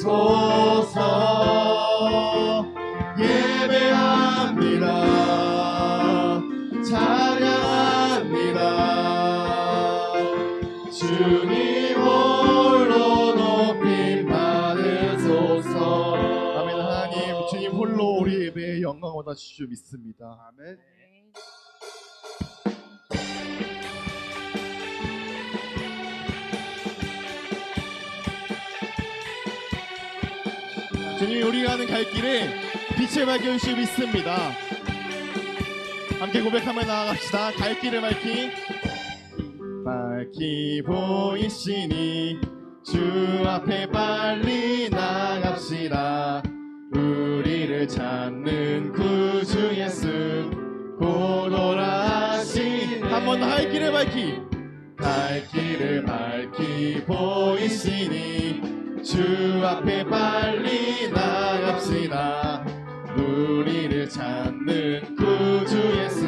주시소서. 예배합니다. 찬양합니다. 주님 홀로 높임 받으소서. 아멘. 하나님 주님 홀로 우리 예배에 영광 얻으실 줄 믿습니다. 아멘. 주님 우리가 가는 갈 길에 빛의 발견시 믿습니다. 함께 고백하며 나아갑시다. 갈 길을 밝히 밝히 보이시니 주 앞에 빨리 나갑시다. 우리를 찾는 구주 예수 고돌아신 한번 더할 길을 밝히 갈 길을 밝히 보이시니 주 앞에 빨리 나갑시다. 우리를 찾는 구주 예수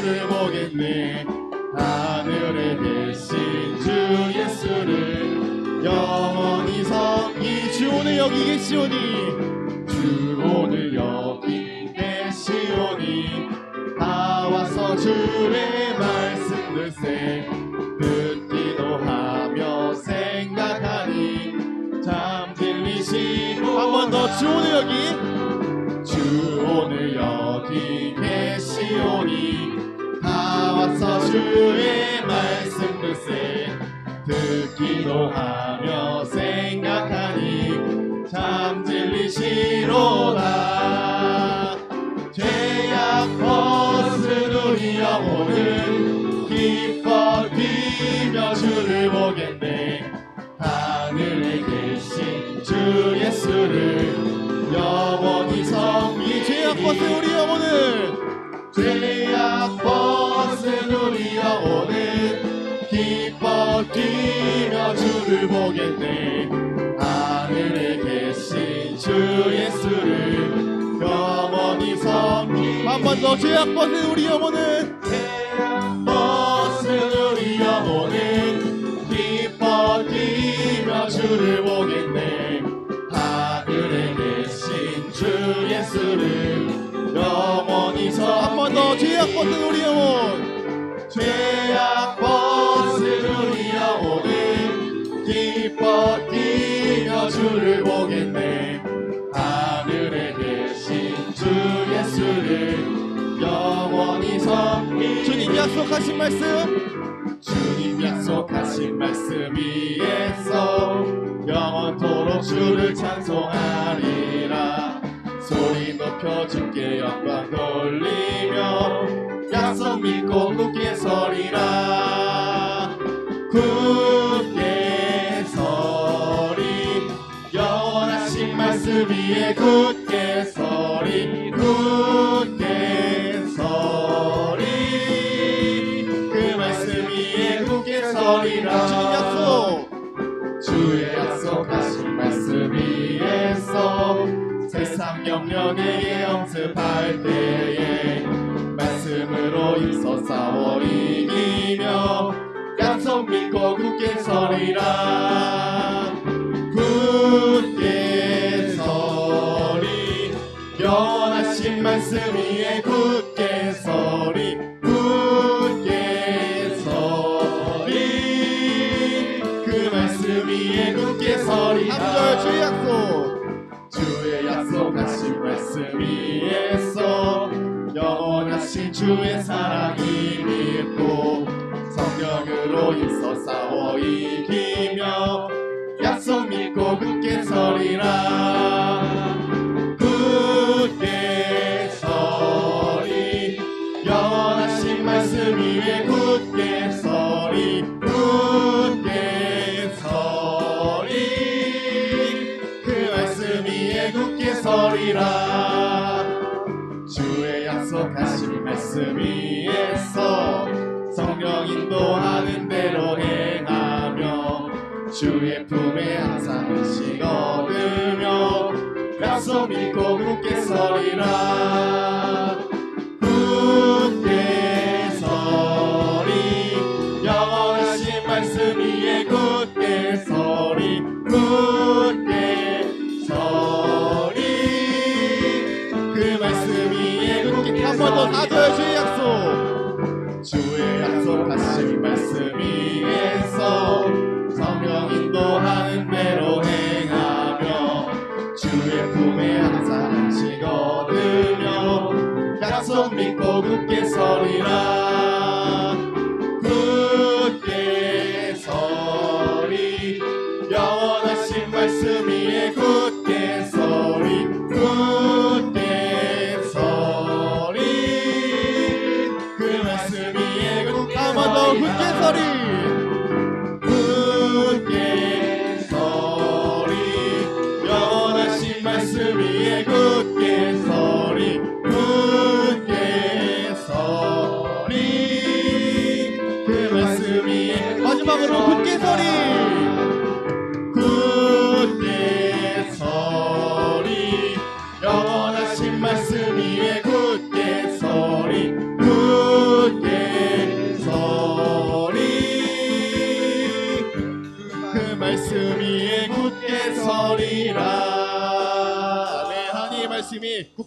예수를 보겠네. 하늘의 대신 주 예수를 영원히 섬기 주 오늘 여기 계시오니 주 오늘 여기 계시오니 다 와서 주의 말씀 들세 듣기도 하며 생각하니 잠들리시고 한 번 더 주 오늘 여기. 주 오늘 여기 계시오니 주의 말씀 들세 듣기도 하며 생각하니 참 진리시로다. 죄악 우리 영혼은 기뻐 뛰며 주를 보겠네. 하늘에 계신 주 예수를 영원히 섬기 죄악 벗은 우리 영혼은 죄악 벗은 우리 영혼은 기뻐 뛰며 주를 보겠네 하늘에 계신 주 예수를 영원히 섬기 한번더 죄악 벗은 우리 영혼은 죄악 벗은 우리 영혼은 기뻐 뛰며 주를 보겠네 죄악 벗은 우리 영혼 죄악 벗은 우리 영혼은 기뻐 뛰며 주를 보겠네. 하늘에 계신 주 예수를 영원히 섬기 주님 약속하신 말씀? 주님 약속하신 말씀 위에서 영원토록 주를 찬송하리라. 소리 높여 주께 영광 돌리며 믿고 굳게 서리라. 굳게 서리 영원하신 말씀 위에 굳게 서리 굳게 서리 그 말씀 위에 굳게 서리라. 주님 약속 주의 약속하신 말씀 위에서 세상 영령에게 영습할 때에 말씀으로 싸워 이기며 약속 믿고 굳게 서리라 영원하신 주의 사랑이 믿고 성령으로 힘써 싸워 이기며 약속 믿고 굳게 서리라. 굳게 서리. 영원하신 말씀 위에 굳게 서리. 굳게 서리. 그 말씀 위에 굳게 서리라 말씀 위에서 성령 인도하는 대로 행하며 주의 품에 항상 의식 얻으며 약속 믿고 굳게 서리라. 굳 굳게 한 굳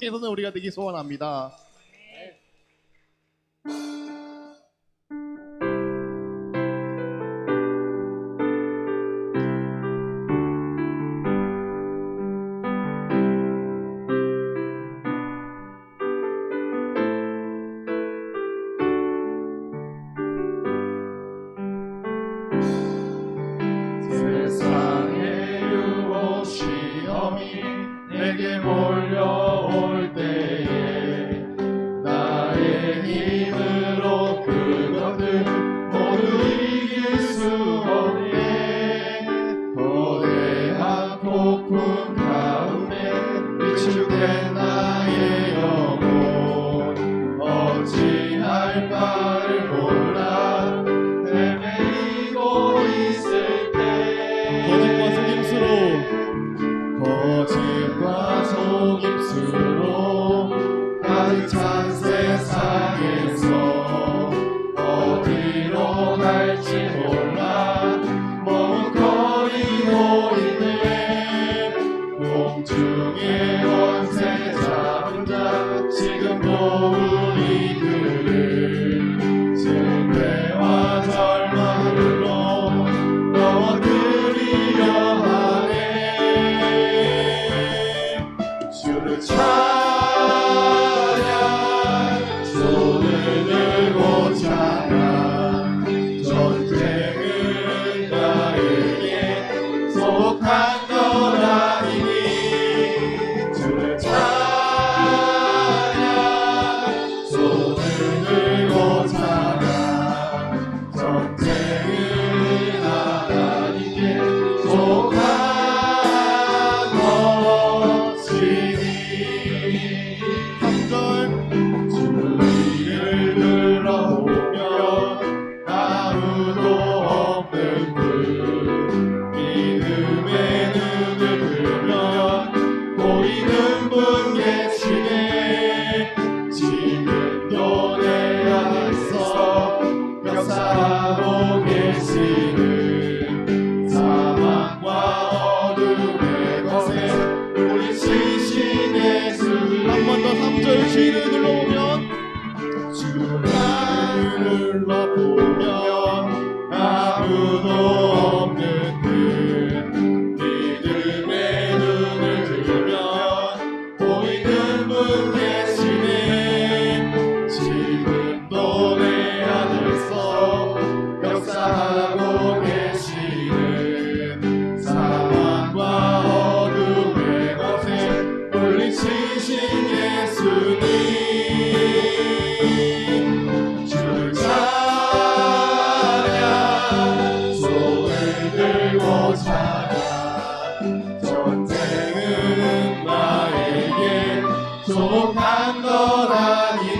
주께서는 우리가 되게 소원합니다. holy. to you. 산도다니